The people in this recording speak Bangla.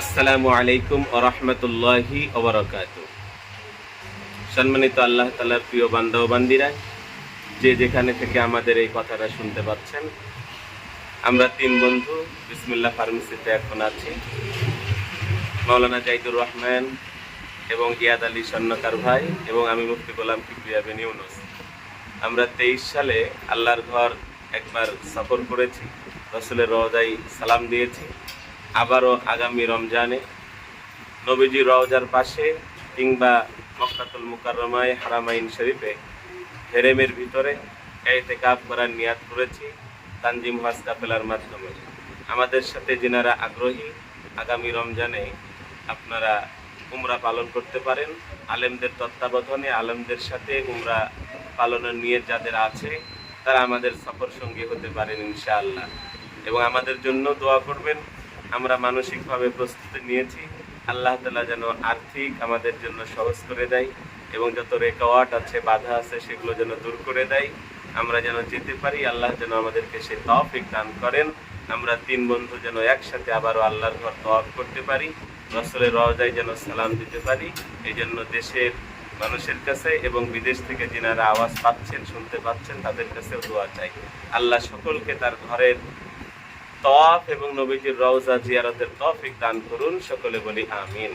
আসসালামু আলাইকুম ওরহমতুল্লাহি ওবরাকাত সম্মানিত আল্লাহ তালার প্রিয় বান্দা ও বান্দিরা, যে যেখানে থেকে আমাদের এই কথাটা শুনতে পাচ্ছেন, আমরা তিন বন্ধু বিসমিল্লাহ ফার্মেসিতে এখন আছি। মৌলানা জাইদুর রহমান এবং ইয়াদ আলী স্বর্ণকার ভাই এবং আমি মুক্তি গোলাম কিবরিয়া বিন ইউনুস। আমরা তেইশ সালে আল্লাহর ঘর একবার সফর করেছি, রসুলের রওজাই সালাম দিয়েছি। আবারও আগামী রমজানে নবীজি রওজার পাশে কিংবা মক্কাতুল মুকাররমায় হারামাইন শরীফে হেরেমের ভিতরে এতে কাপ করার নিয়াত করেছি তানজিম হাস কাফেলার মাধ্যমে। আমাদের সাথে যিনারা আগ্রহী, আগামী রমজানে আপনারা উমরা পালন করতে পারেন। আলেমদের তত্ত্বাবধানে আলেমদের সাথে উমরা পালনের নিয়ে যাদের আছে, তারা আমাদের সফর সঙ্গী হতে পারেন ইনশাআল্লাহ। এবং আমাদের জন্য দোয়া করবেন আমরা মানসিকভাবে প্রস্তুতি নিয়েছি। আল্লাহ তালা যেন আর্থিক আমাদের জন্য সহজ করে দেয় এবং যত রেকাওয়াট আছে, বাধা আছে, সেগুলো যেন দূর করে দেয়। আমরা যেন যেতে পারি, আল্লাহ যেন আমাদেরকে সে তফিক দান করেন। আমরা তিন বন্ধু যেন একসাথে আবারও আল্লাহর ঘর তফ করতে পারি, রসলের রওজায় যেন সালাম দিতে পারি। এই জন্য দেশের মানুষের কাছে এবং বিদেশ থেকে যিনারা আওয়াজ পাচ্ছেন, শুনতে পাচ্ছেন, তাদের কাছেও দোয়া চাই। আল্লাহ সকলকে তার ঘরের তওয়াফ এবং নবীজির রওজা জিয়ারতের তফিক দান করুন সকলে বলি আমিন।